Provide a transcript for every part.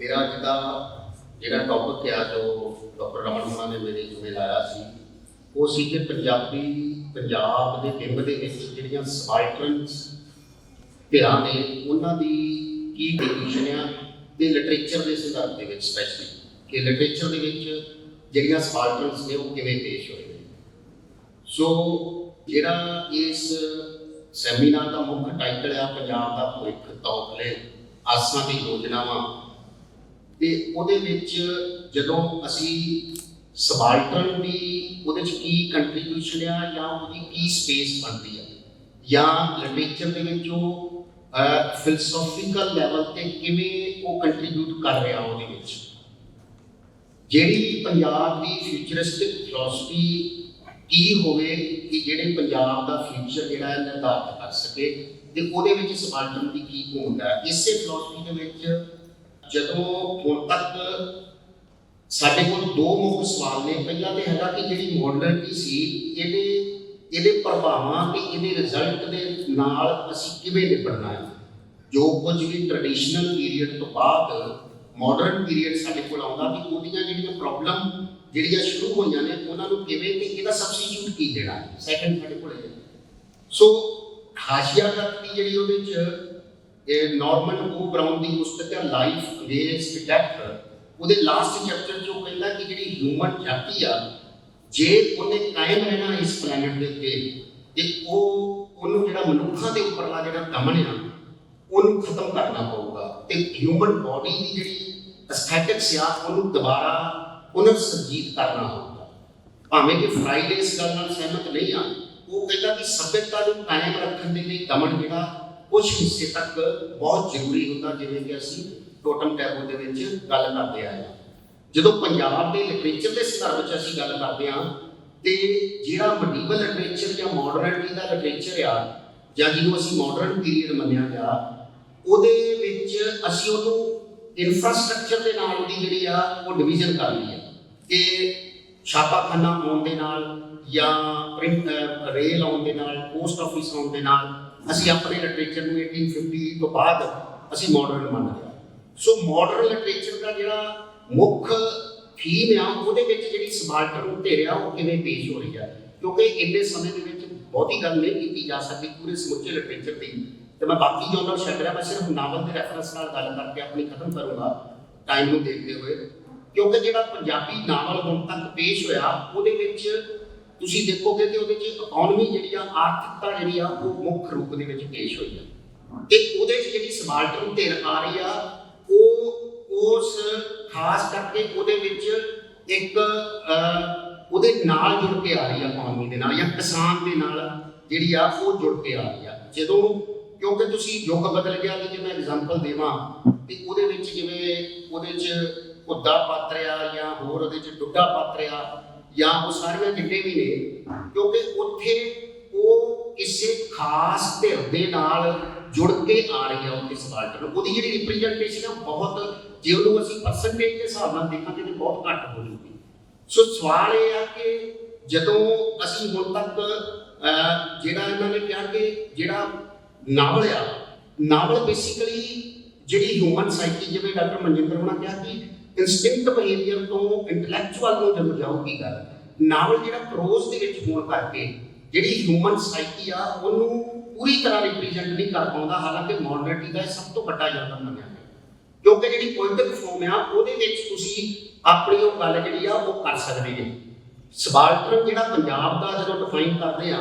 ਮੇਰਾ ਅੱਜ ਦਾ ਜਿਹੜਾ ਟੌਪਿਕ ਆ, ਜੋ ਡਾਕਟਰ ਰਮਨ ਹੋਣਾ ਨੇ ਮੇਰੇ ਜਿਵੇਂ ਲਾਇਆ ਸੀ, ਉਹ ਸੀ ਕਿ ਪੰਜਾਬੀ ਪੰਜਾਬ ਦੇ ਪਿੰਡ ਦੇ ਵਿੱਚ ਜਿਹੜੀਆਂ ਸਬਾਲਟਰਨਸ ਧਿਰਾਂ ਨੇ, ਉਹਨਾਂ ਦੀ ਕੀ ਡੈਫੀਨੇਸ਼ਨ ਆ ਤੇ ਲਿਟਰੇਚਰ ਦੇ ਸੰਦਰਭ ਦੇ ਵਿੱਚ ਸਪੈਸ਼ਲੀ ਕਿ ਲਿਟਰੇਚਰ ਦੇ ਵਿੱਚ ਜਿਹੜੀਆਂ ਸਬਾਲਟਰਨਸ ਨੇ, ਉਹ ਕਿਵੇਂ ਪੇਸ਼ ਹੋਏ ਨੇ। ਸੋ ਜਿਹੜਾ ਇਸ ਸੈਮੀਨਾਰ ਦਾ ਮੁੱਖ ਟਾਈਟਲ ਆ, ਪੰਜਾਬ ਦਾ ਭਵਿੱਖ ਤੌਖਲੇ ਆਸਾਂ ਦੀ ਯੋਜਨਾਵਾਂ ਤੇ ਉਹਦੇ ਵਿੱਚ ਜਦੋਂ ਅਸੀਂ ਸਬਾਲਟਰਨ ਦੀ ਉਹਦੇ ਚ ਕੀ ਕੰਟਰੀਬਿਊਸ਼ਨ ਆ ਜਾਂ ਉਹਦੀ ਕੀ ਸਪੇਸ ਬਣਦੀ ਆ, ਜਾਂ ਲਿਟਰੇਚਰ ਦੇ ਵਿੱਚ ਉਹ ਫਿਲਸੂਫੀਕਲ ਲੈਵਲ ਤੇ ਕਿਵੇਂ ਉਹ ਕੰਟਰੀਬਿਊਟ ਕਰ ਰਿਹਾ ਉਹਦੇ ਵਿੱਚ। ਜਿਹੜੀ ਪੰਜਾਬ ਦੀ ਫਿਊਚਰਿਸਟਿਕ ਫਿਲਾਸਫੀ ਕੀ ਹੋਵੇ ਕਿ ਜਿਹੜੇ ਪੰਜਾਬ ਦਾ ਫਿਊਚਰ ਜਿਹੜਾ ਹੈ ਨਿਰਧਾਰਤ ਕਰ ਸਕੇ, ਤੇ ਉਹਦੇ ਵਿੱਚ ਸਬਾਲਟਰਨ ਦੀ ਕੀ ਭੂਮਿਕਾ ਹੈ। ਇਸੇ ਫਿਲਾਸਫੀ ਦੇ ਵਿੱਚ ਜਦੋਂ ਹੁਣ ਤੱਕ ਸਾਡੇ ਕੋਲ ਦੋ ਮੁੱਖ ਸਵਾਲ ਨੇ ਪਹਿਲਾ ਤੇ ਹੈਗਾ ਕਿ ਜਿਹੜੀ ਮਾਡਰਨਿਟੀ ਸੀ, ਇਹਦੇ ਇਹਦੇ ਪ੍ਰਭਾਵਾਂ ਤੇ ਇਹਦੇ ਰਿਜ਼ਲਟ ਦੇ ਨਾਲ ਅਸੀਂ ਕਿਵੇਂ ਨਿਪਟਣਾ ਹੈ ਜੋ ਕੁਝ ਵੀ ਟ੍ਰੈਡੀਸ਼ਨਲ ਪੀਰੀਅਡ ਤੋਂ ਬਾਅਦ ਮਾਡਰਨ ਪੀਰੀਅਡ ਸਾਡੇ ਕੋਲ ਆਉਂਦਾ ਵੀ ਉਹਦੀਆਂ ਜਿਹੜੀਆਂ ਪ੍ਰੋਬਲਮ ਜਿਹੜੀਆਂ ਸ਼ੁਰੂ ਹੋਈਆਂ ਨੇ, ਉਹਨਾਂ ਨੂੰ ਕਿਵੇਂ ਤੇ ਇਹਦਾ ਸਬਸਟੀਟਿਊਟ ਕੀ ਦੇਣਾ ਹੈ ਸੈਕੰਡ ਸਾਡੇ ਕੋਲ ਹੈ। ਸੋ ਹਾਸ਼ੀਆ ਤੱਕ ਦੀ ਜਿਹੜੀ ਉਹਦੇ ਚ ਇਹ ਨਾਰਮਨ ਉਹ ਬ੍ਰਾਊਨ ਦੀ ਪੁਸਤਕ ਹੈ ਲਾਈਫ ਵੇਸ ਟੂ ਉਹਦੇ ਲਾਸਟ ਚੈਪਟਰ ਚ ਉਹ ਕਹਿੰਦਾ ਕਿ ਜਿਹੜੀ ਹਿਊਮਨ ਜਾਤੀ ਆ, ਜੇ ਉਹਨੇ ਕਾਇਮ ਰਹਿਣਾ ਇਸ ਪਲੈਨਟ ਦੇ ਉੱਤੇ, ਤੇ ਉਹ, ਉਹਨੂੰ ਜਿਹੜਾ ਮਨੁੱਖਾਂ ਦੇ ਉੱਪਰਲਾ ਜਿਹੜਾ ਦਮਨ ਆ, ਉਹਨੂੰ ਖਤਮ ਕਰਨਾ ਪਊਗਾ। ਤੇ ਹਿਊਮਨ ਬਾਡੀ ਦੀ ਜਿਹੜੀ ਐਸਥੈਟਿਕਸ ਆ, ਉਹਨੂੰ ਦੁਬਾਰਾ ਉਹਨੂੰ ਸਰਜੀਤ ਕਰਨਾ ਹੋਊਗਾ। ਭਾਵੇਂ ਕਿ ਫਰਾਈਡੇ ਇਸ ਗੱਲ ਨਾਲ ਸਹਿਮਤ ਨਹੀਂ ਆ, ਉਹ ਕਹਿੰਦਾ ਕਿ ਸਭਿਅਤਾ ਨੂੰ ਕਾਇਮ ਰੱਖਣ ਦੇ ਲਈ ਦਮਨ ਜਿਹੜਾ ਕੁਝ ਹਿੱਸੇ ਤੱਕ ਬਹੁਤ ਜ਼ਰੂਰੀ ਹੁੰਦਾ, ਜਿਵੇਂ ਕਿ ਅਸੀਂ ਟੋਟਮ ਟੈਬੂ ਦੇ ਵਿੱਚ ਗੱਲ ਕਰਦੇ ਆਏ ਹਾਂ। ਜਦੋਂ ਪੰਜਾਬ ਦੇ ਲਿਟਰੇਚਰ ਦੇ ਸੰਦਰਭ ਵਿੱਚ ਅਸੀਂ ਗੱਲ ਕਰਦੇ ਹਾਂ, ਤੇ ਜਿਹੜਾ ਮਡੀਵਲ ਲਿਟਰੇਚਰ ਜਾਂ ਮਾਡਰਨਿਟੀ ਦਾ ਲਿਟਰੇਚਰ ਆ, ਜਾਂ ਜਿਹਨੂੰ ਅਸੀਂ ਮਾਡਰਨ ਪੀਰੀਅਡ ਮੰਨਿਆ ਗਿਆ, ਉਹਦੇ ਵਿੱਚ ਅਸੀਂ ਉਹਨੂੰ ਇਨਫਰਾਸਟ੍ਰਕਚਰ ਦੇ ਨਾਲ ਉਹਦੀ ਜਿਹੜੀ ਆ, ਉਹ ਡਿਵੀਜ਼ਨ ਕਰ ਲਈ ਹੈ। ਕਿ ਛਾਪਾਖਾਨਾ ਆਉਣ ਦੇ ਨਾਲ ਜਾਂ ਰੇਲ ਆਉਣ ਦੇ ਨਾਲ ਪੋਸਟ ਆਫਿਸ ਆਉਣ ਦੇ ਨਾਲ ਅਸੀਂ ਆਪਣੇ ਲਿਟਰੇਚਰ ਨੂੰ 1850 ਤੋਂ ਬਾਅਦ ਅਸੀਂ ਮਾਡਰਨ ਮੰਨ ਲਿਆ। ਸੋ ਮਾਡਰਨ ਲਿਟਰੇਚਰ ਦਾ ਜਿਹੜਾ ਮੁੱਖ ਥੀਮ ਆ, ਉਹਦੇ ਵਿੱਚ ਜਿਹੜੀ ਸਬਾਲਟਰਨ ਧਿਰ ਉਹ ਕਿਵੇਂ ਪੇਸ਼ ਹੋ ਰਹੀ ਆ? ਕਿਉਂਕਿ ਇੰਨੇ ਸਮੇਂ ਦੇ ਵਿੱਚ ਬਹੁਤੀ ਗੱਲ ਨਹੀਂ ਕੀਤੀ ਜਾ ਸਕਦੀ ਪੂਰੇ ਸਮੁੱਚੇ ਲਿਟਰੇਚਰ ਦੀ ਤੇ ਮੈਂ ਬਾਕੀ ਜੋ ਜਨਰਲ ਛੱਡ ਰਿਹਾ, ਮੈਂ ਸਿਰਫ ਨਾਵਲ ਦੇ ਰੈਫਰੈਂਸ ਨਾਲ ਗੱਲ ਕਰਕੇ ਆਪਣੀ ਖਤਮ ਕਰੂੰਗਾ ਟਾਈਮ ਨੂੰ ਦੇਖਦੇ ਹੋਏ। ਕਿਉਂਕਿ ਜਿਹੜਾ ਪੰਜਾਬੀ ਨਾਵਲ ਹੁਣ ਤੱਕ ਪੇਸ਼ ਹੋਇਆ, ਉਹਦੇ ਵਿੱਚ ਤੁਸੀਂ ਦੇਖੋਗੇ ਕਿ ਉਹਦੇ ਵਿੱਚ ਇਕਨੋਮੀ ਜਿਹੜੀ ਆ, ਆਰਥਿਕਤਾ ਜਿਹੜੀ ਆ, ਉਹ ਮੁੱਖ ਰੂਪ ਦੇ ਵਿੱਚ ਪੇਸ਼ ਹੋਈ ਆ। ਤੇ ਉਹਦੇ 'ਚ ਜਿਹੜੀ ਸਮਾਲਟਨ ਧਿਰ ਆ ਰਹੀ ਆ, ਉਹ ਉਸ ਖਾਸ ਕਰਕੇ ਉਹਦੇ ਵਿੱਚ ਇੱਕ ਉਹਦੇ ਨਾਲ ਜੁੜ ਕੇ ਆ ਰਹੀ ਆ ਇਕਨੋਮੀ ਦੇ ਨਾਲ, ਜਾਂ ਕਿਸਾਨ ਦੇ ਨਾਲ ਜਿਹੜੀ ਆ, ਉਹ ਜੁੜ ਕੇ ਆ ਰਹੀ ਆ। ਜਦੋਂ, ਕਿਉਂਕਿ ਤੁਸੀਂ ਯੁੱਗ ਬਦਲ ਗਿਆ ਤੇ ਜੇ ਮੈਂ ਐਗਜ਼ਾਮਪਲ ਦੇਵਾਂ, ਤੇ ਉਹਦੇ ਵਿੱਚ ਜਿਵੇਂ ਉਹਦੇ 'ਚ ਉੱਦਾ ਪਾਤਰ ਆ ਜਾਂ ਹੋਰ ਉਹਦੇ 'ਚ ਡੁੱਡਾ ਪਾਤਰ ਆ ਜਾਂ ਉਹ ਸਾਰੀਆਂ ਜਿੰਨੇ ਵੀ ਨੇ, ਕਿਉਂਕਿ ਉੱਥੇ ਉਹ ਕਿਸੇ ਖਾਸ ਧਿਰ ਦੇ ਨਾਲ ਜੁੜ ਕੇ ਆ ਰਹੀ ਆ ਉੱਥੇ ਸਵਾਲਟਰ ਉਹਦੀ ਜਿਹੜੀ ਰਿਪਰੈਜ਼ੈਂਟੇਸ਼ਨ ਆ ਬਹੁਤ, ਜੇ ਉਹਨੂੰ ਅਸੀਂ ਪਰਸੈਂਟੇਜ ਦੇ ਹਿਸਾਬ ਨਾਲ ਦੇਖਾਂਗੇ ਤੇ ਬਹੁਤ ਘੱਟ ਹੋ ਜੂਗੀ। ਸੋ ਸਵਾਲ ਇਹ ਆ ਕਿ ਜਦੋਂ ਅਸੀਂ ਹੁਣ ਤੱਕ ਜਿਹੜਾ ਇਹਨਾਂ ਨੇ ਕਿਹਾ ਕਿ ਜਿਹੜਾ ਨਾਵਲ ਆ, ਨਾਵਲ ਬੇਸਿਕਲੀ ਜਿਹੜੀ ਹਿਊਮਨ ਸਾਈਕੀ ਜਿਵੇਂ ਡਾਕਟਰ ਮਨਜਿੰਦਰ ਹੋਣਾ ਕਿਹਾ ਕਿ ਇਨਸਟਿੰਕਟ ਬਿਹੇਵੀਅਰ ਤੋਂ ਇੰਟੈਲੈਕਚੁਅਲ ਨੂੰ ਜਦੋਂ ਜਾਊਗੀ ਗੱਲ? ਨਾਵਲ ਜਿਹੜਾ ਪ੍ਰੋਜ਼ ਦੇ ਵਿੱਚ ਹੋਣ ਕਰਕੇ ਜਿਹੜੀ ਹਿਊਮਨ ਸਾਈਕੀ ਆ, ਉਹਨੂੰ ਪੂਰੀ ਤਰ੍ਹਾਂ ਰਿਪਰੈਜ਼ੈਂਟ ਨਹੀਂ ਕਰ ਪਾਉਂਦਾ, ਹਾਲਾਂਕਿ ਮੋਡਰਨਿਟੀ ਦਾ ਇਹ ਸਭ ਤੋਂ ਵੱਡਾ ਯਤਨ ਮੰਨਿਆ ਗਿਆ। ਕਿਉਂਕਿ ਜਿਹੜੀ ਪੋਇਟਿਕ ਫਾਰਮ ਆ, ਉਹਦੇ ਵਿੱਚ ਤੁਸੀਂ ਆਪਣੀ ਉਹ ਗੱਲ ਜਿਹੜੀ ਆ, ਉਹ ਕਰ ਸਕਦੇ ਜੇ। ਸਬਾਲਟਰਨ ਜਿਹੜਾ ਪੰਜਾਬ ਦਾ ਜਦੋਂ ਡਿਫਾਈਨ ਕਰਦੇ ਆ,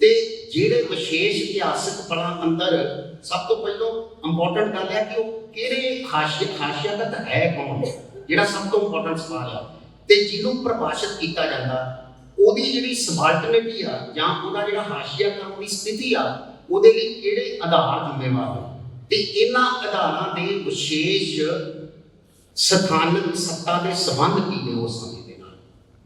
ਤੇ ਜਿਹੜੇ ਵਿਸ਼ੇਸ਼ ਇਤਿਹਾਸਕ ਪਲਾਂ ਅੰਦਰ ਸਭ ਤੋਂ ਪਹਿਲਾਂ ਇੰਪੋਰਟੈਂਟ ਗੱਲ ਹੈ ਕਿ ਉਹ ਕਿਹੜੇ ਖਾਸੀਅਤ ਖਾਸੀਅਤ ਹੈ ਕੌਣ ਜਿਹੜਾ ਸਭ ਤੋਂ ਇੰਪੋਰਟੈਂਟ ਸਵਾਲ ਆ। ਤੇ ਜਿਹਨੂੰ ਪ੍ਰਭਾਸ਼ਿਤ ਕੀਤਾ ਜਾਂਦਾ, ਉਹਦੀ ਜਿਹੜੀ ਸਬਾਲਟਨਿਟੀ ਆ, ਜਾਂ ਉਹਦਾ ਜਿਹੜਾ ਹਾਸ਼ੀਆ ਕਰਨ ਦੀ ਸਥਿਤੀ ਆ, ਉਹਦੇ ਲਈ ਕਿਹੜੇ ਆਧਾਰ ਜ਼ਿੰਮੇਵਾਰ ਨੇ? ਤੇ ਇਹਨਾਂ ਆਧਾਰਾਂ ਦੇ ਵਿਸ਼ੇਸ਼ ਸਥਾਨਕ ਸੱਤਾ ਦੇ ਸੰਬੰਧ ਕੀ ਨੇ ਉਸ ਸਮੇਂ ਦੇ ਨਾਲ?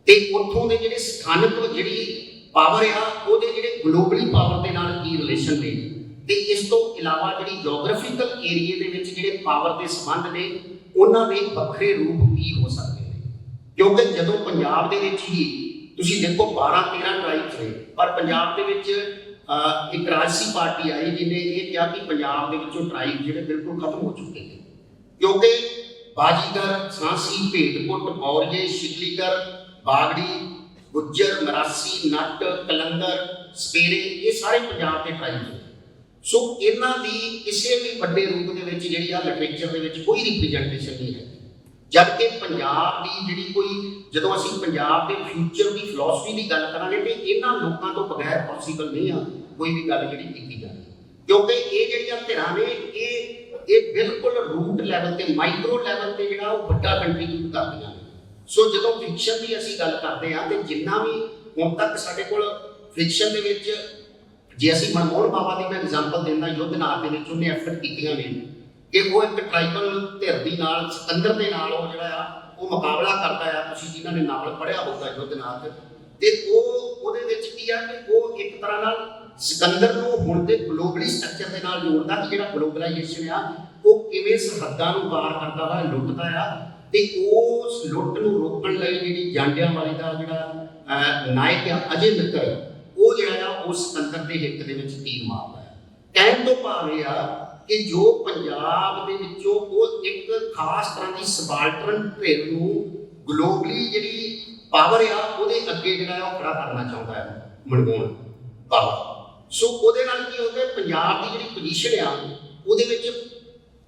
ਤੇ ਉੱਥੋਂ ਦੇ ਜਿਹੜੇ ਸਥਾਨਕ ਜਿਹੜੀ ਪਾਵਰ ਆ, ਉਹਦੇ ਜਿਹੜੇ ਗਲੋਬਲੀ ਪਾਵਰ ਦੇ ਨਾਲ ਕੀ ਰਿਲੇਸ਼ਨ ਨੇ? ਤੇ ਇਸ ਤੋਂ ਇਲਾਵਾ ਜਿਹੜੀ ਜੀਓਗ੍ਰਾਫੀਕਲ ਏਰੀਆ ਦੇ ਵਿੱਚ ਜਿਹੜੇ ਪਾਵਰ ਦੇ ਸੰਬੰਧ ਨੇ ਉਹਨਾਂ ਦੇ ਵੱਖਰੇ ਰੂਪ ਕੀ ਹੋ ਸਕਦੇ ਨੇ। ਕਿਉਂਕਿ ਜਦੋਂ ਪੰਜਾਬ ਦੇ ਵਿੱਚ ਹੀ ਤੁਸੀਂ ਦੇਖੋ 12 13 ਟ੍ਰਾਈਬਸ ਨੇ ਪਰ ਪੰਜਾਬ ਦੇ ਵਿੱਚ ਅਹ, ਇੱਕ ਰਾਜਸੀ ਪਾਰਟੀ ਆਈ ਜਿਹਨੇ ਇਹ ਕਿਹਾ ਕਿ ਪੰਜਾਬ ਦੇ ਵਿੱਚੋਂ ਟ੍ਰਾਈਬ ਜਿਹੜੇ ਬਿਲਕੁਲ ਖਤਮ ਹੋ ਚੁੱਕੇ ਨੇ। ਕਿਉਂਕਿ ਬਾਜੀਗਰ ਸਾਂਸੀ ਭੇਟਕੁੱਟ ਮੌਰੀਏ ਸ਼ਿਕਲੀਗਰ ਬਾਗੜੀ ਗੁੱਜਰ ਮਰਾਸੀ ਨੱਟ ਕਲੰਦਰ ਸਪੇਰੇ ਇਹ ਸਾਰੇ ਪੰਜਾਬ ਦੇ ਟ੍ਰਾਈਬਸ ਨੇ। ਸੋ ਇਹਨਾਂ ਦੀ ਕਿਸੇ ਵੀ ਵੱਡੇ ਰੂਪ ਦੇ ਵਿੱਚ ਜਿਹੜੀ ਆ ਲਿਟਰੇਚਰ ਦੇ ਵਿੱਚ ਕੋਈ ਰਿਪਰੈਜ਼ੈਂਟੇਸ਼ਨ ਨਹੀਂ ਹੈ। ਜਦ ਕਿ ਪੰਜਾਬ ਦੀ ਜਿਹੜੀ ਕੋਈ, ਜਦੋਂ ਅਸੀਂ ਪੰਜਾਬ ਦੇ ਫਿਊਚਰ ਦੀ ਫਿਲਾਸਫੀ ਦੀ ਗੱਲ ਕਰਾਂਗੇ ਤੇ ਇਹਨਾਂ ਲੋਕਾਂ ਤੋਂ ਬਗੈਰ ਪੋਸੀਬਲ ਨਹੀਂ ਆ ਕੋਈ ਵੀ ਗੱਲ ਜਿਹੜੀ ਕੀਤੀ ਜਾਵੇ ਕਿਉਂਕਿ ਇਹ ਜਿਹੜੀਆਂ ਧਿਰਾਂ ਨੇ, ਇਹ ਇਹ ਬਿਲਕੁਲ ਰੂਟ ਲੈਵਲ ਤੇ ਮਾਈਕਰੋ ਲੈਵਲ ਤੇ ਜਿਹੜਾ ਉਹ ਵੱਡਾ ਕੰਟਰੀਬਿਊਟ ਕਰਦੀਆਂ ਨੇ। ਸੋ ਜਦੋਂ ਫਿਕਸ਼ਨ ਦੀ ਅਸੀਂ ਗੱਲ ਕਰਦੇ ਹਾਂ ਤੇ ਜਿੰਨਾ ਵੀ ਹੁਣ ਤੱਕ ਸਾਡੇ ਕੋਲ ਫਿਕਸ਼ਨ ਦੇ ਵਿੱਚ ਜੇ ਅਸੀਂ ਮਨਮੋਹਨ ਬਾਵਾ ਦੀ ਮੈਂ ਐਗਜ਼ਾਮਪਲ ਦਿੰਦਾ ਯੁੱਧ ਨਾਰ ਦੇ ਵਿੱਚ ਉਹਨੇ ਐਫਰਟ ਕੀਤੀਆਂ ਨੇ, ਕਿ ਉਹ ਇੱਕ ਟ੍ਰਾਈਬਲ ਧਿਰ ਦੀ ਨਾਲ, ਸਿਕੰਦਰ ਦੇ ਨਾਲ ਉਹ ਜਿਹੜਾ ਆ, ਉਹ ਮੁਕਾਬਲਾ ਕਰਦਾ ਆ, ਤੁਸੀਂ ਜਿਨ੍ਹਾਂ ਨੇ ਨਾਵਲ ਪੜ੍ਹਿਆ ਹੋਊਗਾ ਯੁੱਧ ਨਾਰ ਤੇ ਉਹ ਉਹਦੇ ਵਿੱਚ ਕੀ ਆ ਕਿ ਉਹ ਇੱਕ ਤਰ੍ਹਾਂ ਨਾਲ ਸਿਕੰਦਰ ਨੂੰ ਹੁਣ ਦੇ ਗਲੋਬਲੀ ਸਟਰਕਚਰ ਦੇ ਨਾਲ ਜੋੜਦਾ ਕਿ ਜਿਹੜਾ ਗਲੋਬਲਾਈਜੇਸ਼ਨ ਆ, ਉਹ ਕਿਵੇਂ ਸਰਹੱਦਾਂ ਨੂੰ ਪਾਰ ਕਰਦਾ ਵਾ, ਲੁੱਟਦਾ ਆ, ਤੇ ਉਸ ਲੁੱਟ ਨੂੰ ਰੋਕਣ ਲਈ ਜਿਹੜੀ ਜਾਂਡਿਆਂ ਵਾਲੀ ਦਾ ਜਿਹੜਾ ਨਾਇਕ ਆ, ਅਜੇ ਮਿੱਤਰ ਉਹ ਸਿਕੰਦਰ ਦੇ ਹਿੱਕ ਦੇ ਵਿੱਚ ਤੀਰ ਮਾਰਦਾ ਹੈ? ਕਹਿਣ ਤੋਂ ਭਾਵ ਇਹ ਆ ਕਿ ਜੋ ਪੰਜਾਬ ਦੇ ਵਿੱਚੋਂ ਉਹ ਇੱਕ ਖਾਸ ਤਰ੍ਹਾਂ ਦੀ ਸਬਾਲਟਰਨ ਧਿਰ ਨੂੰ ਗਲੋਬਲੀ ਜਿਹੜੀ ਪਾਵਰ ਆ, ਉਹਦੇ ਅੱਗੇ ਜਿਹੜਾ ਉਹ ਖੜਾ ਕਰਨਾ ਚਾਹੁੰਦਾ ਹੈ ਮਨਮੋਹਨ ਬਾਬਾ ਸੋ ਉਹਦੇ ਨਾਲ ਕੀ ਹੁੰਦਾ ਪੰਜਾਬ ਦੀ ਜਿਹੜੀ ਪੋਜੀਸ਼ਨ ਆ, ਉਹਦੇ ਵਿੱਚ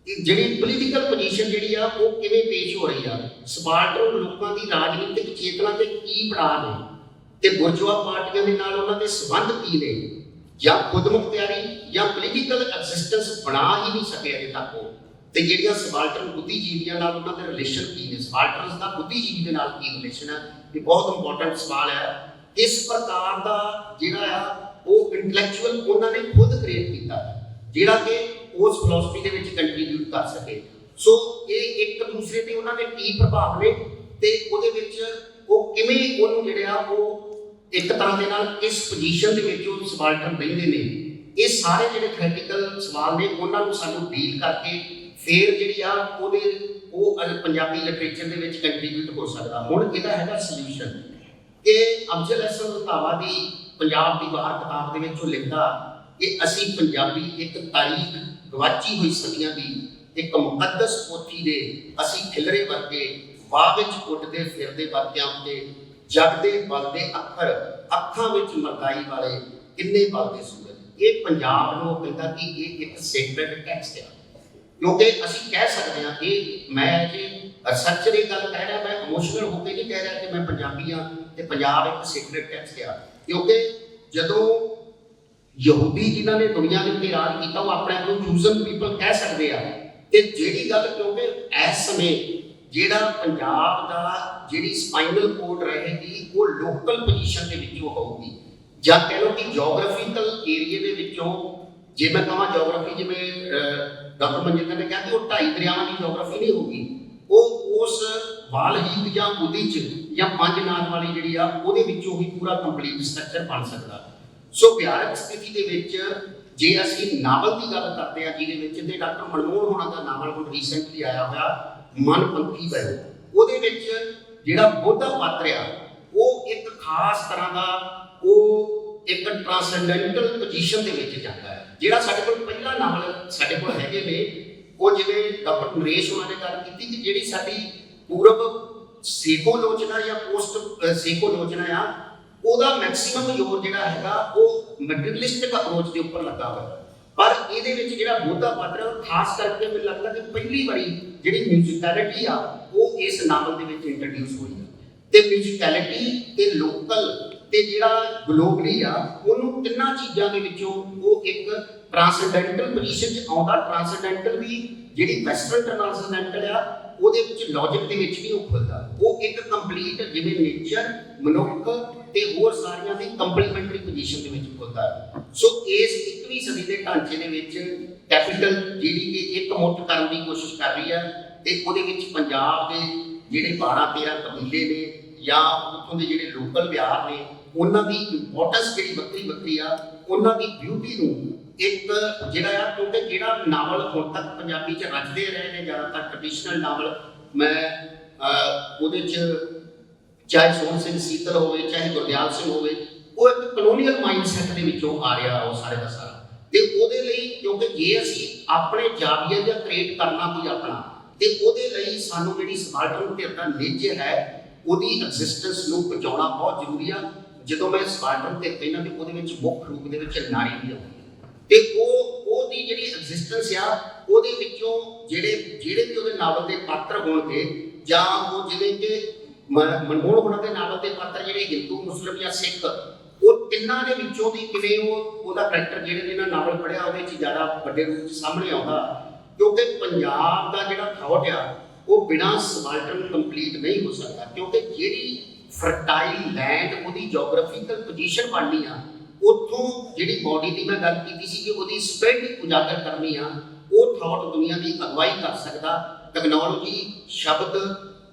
ਜਿਹੜੀ ਪੋਲੀਟੀਕਲ ਪੋਜੀਸ਼ਨ ਜਿਹੜੀ ਆ, ਉਹ ਕਿਵੇਂ ਪੇਸ਼ ਹੋ ਰਹੀ ਆ? ਸਬਾਲਟਰਨ ਲੋਕਾਂ ਦੀ ਰਾਜਨੀਤਿਕ ਚੇਤਨਾ ਤੇ ਕੀ ਪੜਾਅ ਨੇ ਤੇ ਬੁਰਜਵਾ ਪਾਰਟੀਆਂ ਦੇ ਨਾਲ ਉਹਨਾਂ ਦੇ ਸਬੰਧ ਕੀ ਨੇ? ਜਾਂ ਖੁਦ ਜਾਂ ਪੋਲੀਟੀਕਲ ਐਗਜ਼ਿਸਟੈਂਸ ਬਣਾ ਹੀ ਨਹੀਂ ਸਕੇ ਅਜੇ ਤੱਕ ਉਹ। ਤੇ ਜਿਹੜੀਆਂ ਸਬਾਲਟਰਨ ਬੁੱਧੀਜੀਵੀਆਂ ਨਾਲ ਉਹਨਾਂ ਦੇ ਰਿਲੇਸ਼ਨ ਕੀ ਨੇ? ਸਬਾਲਟਰਨਸ ਦਾ ਬੁੱਧੀਜੀਵੀ ਦੇ ਨਾਲ ਕੀ ਰਿਲੇਸ਼ਨ ਹੈ ਇਹ ਬਹੁਤ ਇੰਪੋਰਟੈਂਟ ਸਵਾਲ ਹੈ। ਇਸ ਪ੍ਰਕਾਰ ਦਾ ਜਿਹੜਾ ਆ, ਉਹ ਇੰਟੈਲੈਕਚੁਅਲ ਉਹਨਾਂ ਨੇ ਖੁਦ ਕ੍ਰੀਏਟ ਕੀਤਾ ਜਿਹੜਾ ਕਿ ਉਸ ਫਿਲਾਸਫੀ ਦੇ ਵਿੱਚ ਕੰਟਰੀਬਿਊਟ ਕਰ ਸਕੇ। ਸੋ ਇਹ ਇੱਕ ਦੂਸਰੇ ਤੇ ਉਹਨਾਂ ਦੇ ਕੀ ਪ੍ਰਭਾਵ ਨੇ ਤੇ ਉਹਦੇ ਵਿੱਚ ਉਹ ਕਿਵੇਂ ਉਹਨੂੰ ਜਿਹੜਾ ਉਹ ਇੱਕ ਤਰ੍ਹਾਂ ਦੇ ਨਾਲ ਕਿਸ ਪੋਜੀਸ਼ਨ ਦੇ ਵਿੱਚ ਉਹ ਸਵਾਲਟਨ ਰਹਿੰਦੇ ਨੇ। ਇਹ ਸਾਰੇ ਜਿਹੜੇ ਥਿਓਰੀਟੀਕਲ ਸਵਾਲ ਨੇ, ਉਹਨਾਂ ਨੂੰ ਸਾਨੂੰ ਡੀਲ ਕਰਕੇ ਫੇਰ ਜਿਹੜੀ ਆ, ਉਹਦੇ ਉਹ ਪੰਜਾਬੀ ਲਿਟਰੇਚਰ ਦੇ ਵਿੱਚ ਕੰਟਰੀਬਿਊਟ ਹੋ ਸਕਦਾ। ਹੁਣ ਇਹਦਾ ਹੈਗਾ ਸੋਲੂਸ਼ਨ ਕਿ ਅਫਜ਼ਲ ਹਸਨ ਰੰਧਾਵਾ ਦੀ ਪੰਜਾਬ ਦੀ ਬਾਹਰ ਕਿਤਾਬ ਦੇ ਵਿੱਚ ਉਹ ਲਿਖਦਾ, ਕਿ ਅਸੀਂ ਪੰਜਾਬੀ ਇੱਕ ਤਾਰੀਖ ਗਵਾਚੀ ਹੋਈ ਸਦੀਆਂ ਦੀ, ਇੱਕ ਮੁਕੱਦਸ ਪੋਥੀ ਦੇ ਅਸੀਂ ਖਿਲਰੇ ਵਰਗੇ ਬਾਗ ਵਿੱਚ ਉੱਡਦੇ ਫਿਰਦੇ ਵਰਗਿਆਂ ਉੱਤੇ ਜਗਦੇ, ਬਲਦੇ ਅੱਖਰ, ਅੱਖਾਂ ਵਿੱਚ ਮਰਦਾਈ ਵਾਲੇ ਕਿੰਨੇ ਬਲਦੇ ਸੂਰਜ? ਇਹ ਪੰਜਾਬ ਨੂੰ ਕਹਿੰਦਾ ਕਿ ਇਹ ਇੱਕ ਸੈਕ੍ਰੇਟ ਟੈਕਸਟ ਹੈ ਕਿਉਂਕਿ ਅਸੀਂ ਕਹਿ ਸਕਦੇ ਹਾਂ ਇਹ ਮੈਂ ਜੇ ਰਿਸਰਚ ਦੀ ਗੱਲ ਕਹਿ ਰਿਹਾ, ਮੈਂ ਇਮੋਸ਼ਨਲ ਹੋ ਕੇ ਨਹੀਂ ਕਹਿ ਰਿਹਾ ਕਿ ਮੈਂ ਪੰਜਾਬੀ ਹਾਂ ਤੇ ਪੰਜਾਬ ਇੱਕ ਸੀਕ੍ਰੇਟ ਟੈਕਸਟ ਆ। ਕਿਉਂਕਿ ਜਦੋਂ ਯਹੂਦੀ ਜਿਨ੍ਹਾਂ ਨੇ ਦੁਨੀਆ ਦੇ ਉੱਤੇ ਰਾਜ ਕੀਤਾ, ਉਹ ਆਪਣੇ ਆਪ ਨੂੰ ਚੂਜ਼ਨ ਪੀਪਲ ਕਹਿ ਸਕਦੇ ਆ। ਤੇ ਜਿਹੜੀ ਗੱਲ ਕਿਉਂਕਿ ਇਸ ਸਮੇਂ ਜਿਹੜਾ ਪੰਜਾਬ ਦਾ ਜਿਹੜੀ ਸਪਾਈਨਲ ਕੋਡ ਰਹੇਗੀ, ਉਹ ਲੋਕਲ ਪੋਜੀਸ਼ਨ ਦੇ ਵਿੱਚੋਂ ਹੋਊਗੀ। ਜਾਂ ਕਹਿ ਲਓ ਕਿ ਜੀਓਗ੍ਰਾਫੀਕਲ ਏਰੀਆ ਦੇ ਵਿੱਚੋਂ, ਜੇ ਮੈਂ ਕਹਾਂ ਜੀਓਗ੍ਰਾਫੀ ਜਿਵੇਂ ਡਾਕਟਰ ਮਨਜਿੰਦਰ ਨੇ ਕਿਹਾ ਕਿ ਉਹ ਢਾਈ ਦਰਿਆਵਾਂ ਦੀ ਜੀਓਗ੍ਰਾਫੀ ਨਹੀਂ ਹੋਊਗੀ। ਉਹ ਉਸ ਵਾਲਹੀਕ ਜਾਂ ਉਹਦੇ ਜਾਂ ਪੰਜ ਨਾਦ ਵਾਲੀ ਜਿਹੜੀ ਆ, ਉਹਦੇ ਵਿੱਚੋਂ ਹੀ ਪੂਰਾ ਕੰਪਲੀਟ ਸਟਰਕਚਰ ਬਣ ਸਕਦਾ। ਸੋ ਵਿਹਾਰਕ ਸਥਿਤੀ ਦੇ ਵਿੱਚ, ਜੇ ਅਸੀਂ ਨਾਵਲ ਦੀ ਗੱਲ ਕਰਦੇ ਆ ਜਿਹਦੇ ਵਿੱਚ ਤੇ ਡਾਕਟਰ ਮਨਮੋਹਨ ਹੋਣਾ ਦਾ ਨਾਵਲ ਹੁਣ ਰੀਸੈਂਟਲੀ ਆਇਆ ਹੋਇਆ ਮਨਪੰਥੀ ਬੈਲ ਉਹਦੇ ਵਿੱਚ ਜਿਹੜਾ ਬੋਧਾ ਪਾਤਰ ਆ ਉਹ ਇੱਕ ਖਾਸ ਤਰ੍ਹਾਂ ਦਾ ਉਹ ਇੱਕ ਟ੍ਰਾਂਸੈਂਡੈਂਟਲ ਪੋਜੀਸ਼ਨ ਦੇ ਵਿੱਚ ਜਾਂਦਾ ਹੈ। ਜਿਹੜਾ ਸਾਡੇ ਕੋਲ ਪਹਿਲਾ ਨਾਵਲ ਸਾਡੇ ਕੋਲ ਹੈਗੇ ਨੇ, ਉਹ ਜਿਵੇਂ ਡਾਕਟਰ ਨਰੇਸ਼ ਉਹਨਾਂ ਨੇ ਗੱਲ ਕੀਤੀ ਕਿ ਜਿਹੜੀ ਸਾਡੀ ਪੂਰਬ ਸੇਕੋ ਲੋਚਨਾ ਜਾਂ ਪੋਸਟ ਸੇਕੋ ਲੋਚਨਾ ਆ, ਉਹਦਾ ਮੈਕਸਿਮਮ ਜ਼ੋਰ ਜਿਹੜਾ ਹੈਗਾ, ਉਹ ਮਟੀਰੀਅਲਿਸਟਿਕ ਅਪਰੋਚ ਦੇ ਉੱਪਰ ਲੱਗਾ ਹੋਇਆ। ਪਰ ਇਹਦੇ ਵਿੱਚ ਜਿਹੜਾ ਬੋਧਾ ਪਾਤਰ ਖਾਸ ਕਰਕੇ ਮੈਨੂੰ ਲੱਗਦਾ ਕਿ ਪਹਿਲੀ ਵਾਰੀ ਜਿਹੜੀ ਮਿਊਜ਼ਿਕੈਲਿਟੀ ਆ, ਉਹ ਇਸ ਨਾਵਲ ਦੇ ਵਿੱਚ ਇੰਟਰੋਡਿਊਸ ਹੋਈ ਹੈ। ਤੇ ਮਿਊਜ਼ਿਕੈਲਿਟੀ ਤੇ ਲੋਕਲ ਤੇ ਜਿਹੜਾ ਗਲੋਬਲੀ ਆ, ਉਹਨੂੰ ਤਿੰਨਾਂ ਚੀਜ਼ਾਂ ਦੇ ਵਿੱਚੋਂ ਉਹ ਇੱਕ ਟ੍ਰਾਂਸੈਂਡੈਂਟਲ ਪੋਜੀਸ਼ਨ 'ਚ ਆਉਂਦਾ। ਟ੍ਰਾਂਸੈਂਡੈਂਟਲ ਵੀ ਜਿਹੜੀ ਵੈਸਟਰਨ ਟ੍ਰਾਂਸੈਂਡੈਂਟਲ ਆ, ਉਹਦੇ ਵਿੱਚ ਲੌਜੀਕ ਦੇ ਵਿੱਚ ਵੀ ਉਹ ਖੁੱਲਦਾ। ਉਹ ਇੱਕ ਕੰਪਲੀਟ ਜਿਵੇਂ ਨੇਚਰ ਮਨੁੱਖ ਤੇ ਹੋਰ ਸਾਰੀਆਂ ਦੀ ਕੰਪਲੀਮੈਂਟਰੀ ਪੋਜੀਸ਼ਨ ਦੇ ਵਿੱਚ ਖੁੱਲਦਾ ਹੈ। ਸੋ ਇਸ 21ਵੀਂ ਸਦੀ ਦੇ ਢਾਂਚੇ ਦੇ ਵਿੱਚ ਕੈਪੀਟਲ ਜਿਹੜੀ ਇੱਕ ਮੁੱਠ ਕਰਨ ਦੀ ਕੋਸ਼ਿਸ਼ ਕਰ ਰਹੀ ਹੈ ਤੇ ਉਹਦੇ ਵਿੱਚ ਪੰਜਾਬ ਦੇ ਜਿਹੜੇ 12 13 ਕਬੀਲੇ ਨੇ ਜਾਂ ਉੱਥੋਂ ਦੇ ਜਿਹੜੇ ਲੋਕਲ ਵਿਹਾਰ ਨੇ, ਉਹਨਾਂ ਦੀ ਇੰਪੋਰਟੈਂਸ ਜਿਹੜੀ ਵੱਖਰੀ ਵੱਖਰੀ ਆ, ਉਹਨਾਂ ਦੀ ਬਿਊਟੀ ਨੂੰ ਇੱਕ ਜਿਹੜਾ ਆ, ਕਿਉਂਕਿ ਜਿਹੜਾ ਨਾਵਲ ਹੁਣ ਤੱਕ ਪੰਜਾਬੀ ਚ ਰਚਦੇ ਰਹੇ ਨੇ, ਜ਼ਿਆਦਾਤਰ ਟ੍ਰੈਡੀਸ਼ਨਲ ਨਾਵਲ, ਮੈਂ ਉਹਦੇ ਚ ਚਾਹੇ ਸੋਹਣ ਸਿੰਘ ਸੀਤਲ ਹੋਵੇ, ਚਾਹੇ ਗੁਰਦਿਆਲ ਸਿੰਘ ਹੋਵੇ, ਉਹ ਇੱਕ ਕਲੋਨੀਅਲ ਮਾਈਂਡਸੈਟ ਦੇ ਵਿੱਚੋਂ ਆ ਰਿਹਾ ਉਹ ਸਾਰੇ ਦਾ ਸਾਰਾ। ਤੇ ਉਹਦੇ ਲਈ ਕਿਉਂਕਿ ਜੇ ਅਸੀਂ ਆਪਣੇ ਜਾਵੀਏ ਜਾਂ ਕ੍ਰੀਏਟ ਕਰਨਾ ਕੋਈ ਆਪਣਾ, ਤੇ ਉਹਦੇ ਲਈ ਸਾਨੂੰ ਜਿਹੜੀ ਸਬਾਲਟਰਨ ਧਿਰ ਨਿੱਜ ਹੈ, ਉਹਦੀ ਐਗਜ਼ਿਸਟੈਂਸ ਨੂੰ ਬਚਾਉਣਾ ਬਹੁਤ ਜ਼ਰੂਰੀ ਆ। ਜਦੋਂ ਮੈਂ ਸਬਾਲਟਰਨ ਧਿਰ ਕਹਿੰਦਾ ਤੇ ਉਹਦੇ ਵਿੱਚ ਮੁੱਖ ਰੂਪ ਦੇ ਵਿੱਚ ਨਾਰੀ ਵੀ ਆਉਂਦੀ ਤੇ ਉਹ, ਉਹਦੀ ਜਿਹੜੀ ਐਗਜ਼ਿਸਟੈਂਸ ਆ, ਉਹਦੇ ਵਿੱਚੋਂ ਜਿਹੜੇ ਜਿਹੜੇ ਵੀ ਉਹਦੇ ਨਾਵਲ ਦੇ ਪਾਤਰ ਹੋਣਗੇ, ਜਾਂ ਉਹ ਜਿਹੜੇ ਕਿ ਮਨਮੋਹਨ ਹੋਣਾ ਦੇ ਨਾਵਲ ਦੇ ਪਾਤਰ ਜਿਹੜੇ ਹਿੰਦੂ, ਮੁਸਲਮ ਜਾਂ ਸਿੱਖ, ਉਹ ਤਿੰਨਾਂ ਦੇ ਵਿੱਚੋਂ ਦੀ ਕਿਵੇਂ ਉਹ, ਉਹਦਾ ਕਰੈਕਟਰ ਜਿਹੜੇ ਜਿਹਨਾਂ ਨਾਵਲ ਪੜਿਆ ਉਹਦੇ ਵਿੱਚ ਜ਼ਿਆਦਾ ਵੱਡੇ ਰੂਪ 'ਚ ਸਾਹਮਣੇ ਆਉਂਦਾ। ਕਿਉਂਕਿ ਪੰਜਾਬ ਦਾ ਜਿਹੜਾ ਥਾਟ ਆ, ਉਹ ਬਿਨਾਂ ਸਬਾਲਟਰਨ ਕੰਪਲੀਟ ਨਹੀਂ ਹੋ ਸਕਦਾ। ਕਿਉਂਕਿ ਜਿਹੜੀ ਫਰਟਾਈਲ ਲੈਂਡ ਉਹਦੀ ਜੀਓਗ੍ਰਾਫੀਕਲ ਪੋਜੀਸ਼ਨ ਬਣਨੀ ਆ, ਉੱਥੋਂ ਜਿਹੜੀ ਬਾਡੀ ਦੀ ਮੈਂ ਗੱਲ ਕੀਤੀ ਸੀ ਕਿ ਉਹਦੀ ਸਪੈਡ ਉਜਾਗਰ ਕਰਨੀ ਆ, ਉਹ ਥਾਟ ਦੁਨੀਆ ਦੀ ਅਗਵਾਈ ਕਰ ਸਕਦਾ। ਟੈਕਨੋਲੋਜੀ ਸ਼ਬਦ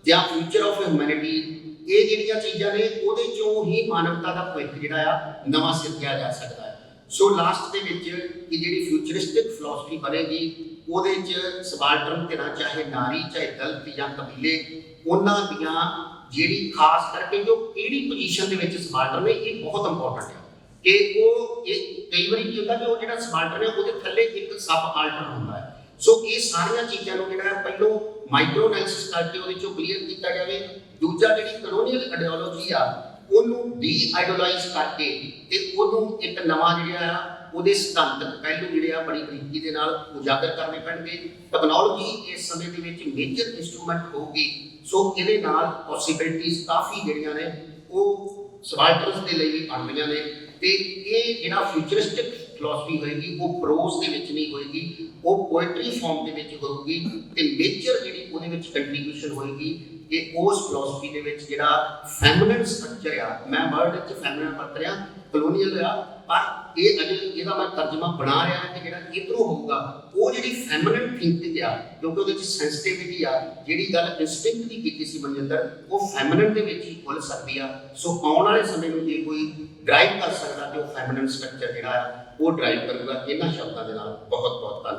ਜਾਂ ਫਿਊਚਰ ਆਫ ਹਿਊਮੈਨਿਟੀ ਇਹ ਜਿਹੜੀਆਂ ਚੀਜ਼ਾਂ ਨੇ, ਉਹਦੇ ਚੋਂ ਹੀ ਮਾਨਵਤਾ ਦਾ ਭਵਿੱਖ ਜਿਹੜਾ ਆ, ਨਵਾਂ ਸਿਰਜਿਆ ਜਾ ਸਕਦਾ ਹੈ। ਸੋ ਲਾਸਟ ਦੇ ਵਿੱਚ ਕਿ ਜਿਹੜੀ ਫਿਊਚਰਿਸਟਿਕ ਫਿਲਾਸਫੀ ਬਣੇਗੀ, ਉਹਦੇ 'ਚ ਸਬਾਲਟਰਨ ਧਿਰਾਂ ਚਾਹੇ ਨਾਰੀ, ਚਾਹੇ ਦਲਿਤ ਜਾਂ ਕਬੀਲੇ, ਉਹਨਾਂ ਦੀਆਂ ਜਿਹੜੀ ਖਾਸ ਕਰਕੇ ਜੋ ਕਿਹੜੀ ਪੋਜੀਸ਼ਨ ਦੇ ਵਿੱਚ ਸਬਾਲਟਰਨ ਨੇ, ਇਹ ਬਹੁਤ ਇੰਪੋਰਟੈਂਟ ਹੈ ਕਿ ਉਹ ਇਹ ਕਈ ਵਾਰੀ ਕੀ ਹੁੰਦਾ ਕਿ ਉਹ ਜਿਹੜਾ ਸਬਾਲਟਰਨ ਹੈ, ਉਹਦੇ ਥੱਲੇ ਇੱਕ ਸਬ ਆਲਟਰ ਹੁੰਦਾ ਹੈ। ਸੋ ਇਹ ਸਾਰੀਆਂ ਚੀਜ਼ਾਂ ਨੂੰ ਜਿਹੜਾ ਹੈ ਪਹਿਲੋਂ ਮਾਈਕਰੋ ਐਨਾਲਿਸਿਸ ਕਰਕੇ ਉਹਦੇ ਚੋਂ ਕਲੀਅਰ ਕੀਤਾ ਜਾਵੇ। ਦੂਜਾ ਜਿਹੜੀ ਕਲੋਨੀਅਲ ਆਈਡੀਓਲੋਜੀ ਆ, ਉਹਨੂੰ ਡੀ ਆਈਡੀਓਲਾਈਜ਼ ਕਰਕੇ ਤੇ ਉਹਨੂੰ ਇੱਕ ਨਵਾਂ ਜਿਹੜਾ ਆ, ਉਹਦੇ ਸਿਧਾਂਤਕ ਪਹਿਲੂ ਜਿਹੜੇ ਆ, ਬੜੀ ਬਰੀਕੀ ਦੇ ਨਾਲ ਉਜਾਗਰ ਕਰਨੇ ਪੈਣਗੇ। ਟੈਕਨੋਲੋਜੀ ਇਸ ਸਮੇਂ ਦੇ ਵਿੱਚ ਮੇਜਰ ਇਨਸਟਰੂਮੈਂਟ ਹੋਊਗੀ। ਸੋ ਇਹਦੇ ਨਾਲ ਪੋਸਿਬਿਲਿਟੀਆਂ ਕਾਫੀ ਜਿਹੜੀਆਂ ਨੇ, ਉਹ ਸਬਾਲਟਰਸ ਦੇ ਲਈ ਵੀ ਬਣ ਨੇ। ਤੇ ਇਹ ਜਿਹੜਾ ਫਿਊਚਰਿਸਟਿਕ ਫਿਲਾਸਫੀ ਹੋਏਗੀ, ਉਹ ਪ੍ਰੋਜ਼ ਦੇ ਵਿੱਚ ਨਹੀਂ ਹੋਏਗੀ, ਉਹ ਪੋਇਟਰੀ ਫਾਰਮ ਦੇ ਵਿੱਚ ਹੋਊਗੀ ਤੇ ਮੇਜਰ ਜਿਹੜੀ ਉਹਦੇ ਵਿੱਚ ਕੰਟਰੀਬਿਊਸ਼ਨ ਹੋਏਗੀ ਕਿ ਉਸ ਫਿਲਾਸਫੀ ਦੇ ਵਿੱਚ ਜਿਹੜਾ ਫੈਮਿਨਿਨ ਸਟਰਕਚਰ ਆ, ਮੈਂ ਵਰਡ ਵਿੱਚ ਫੈਮਿਨਿਨ ਵਰਤ ਰਿਹਾ ਕਲੋਨੀਅਲ ਆ, ਪਰ ਇਹ ਅਜੇ ਇਹਦਾ ਮੈਂ ਤਰਜਮਾ ਬਣਾ ਰਿਹਾ ਕਿ ਜਿਹੜਾ ਇਧਰੋਂ ਹੋਊਗਾ, ਉਹ ਜਿਹੜੀ ਫੈਮਿਨਿਨ ਥਿੰਕਿੰਗ ਆ, ਕਿਉਂਕਿ ਉਹਦੇ ਵਿੱਚ ਸੈਂਸਿਟਿਵਿਟੀ ਆ, ਜਿਹੜੀ ਗੱਲ ਇਨਸਟਿੰਕਟ ਦੀ ਕੀਤੀ ਸੀ ਮਨਜਿੰਦਰ, ਉਹ ਫੈਮਿਨਿਨ ਦੇ ਵਿੱਚ ਹੀ ਖੁੱਲ ਸਕਦੀ ਆ। ਸੋ ਆਉਣ ਵਾਲੇ ਸਮੇਂ ਨੂੰ ਜੇ ਕੋਈ ਡਰਾਈਵ ਕਰ ਸਕਦਾ ਤੇ ਉਹ ਫੈਮਿਨਿਨ ਸਟਰਕਚਰ ਜਿਹੜਾ ਆ, ਉਹ ਡਰਾਈਵ ਕਰੂਗਾ। ਇਹਨਾਂ ਸ਼ਬਦਾਂ ਦੇ ਨਾਲ ਬਹੁਤ ਬਹੁਤ ਧੰਨਵਾਦ।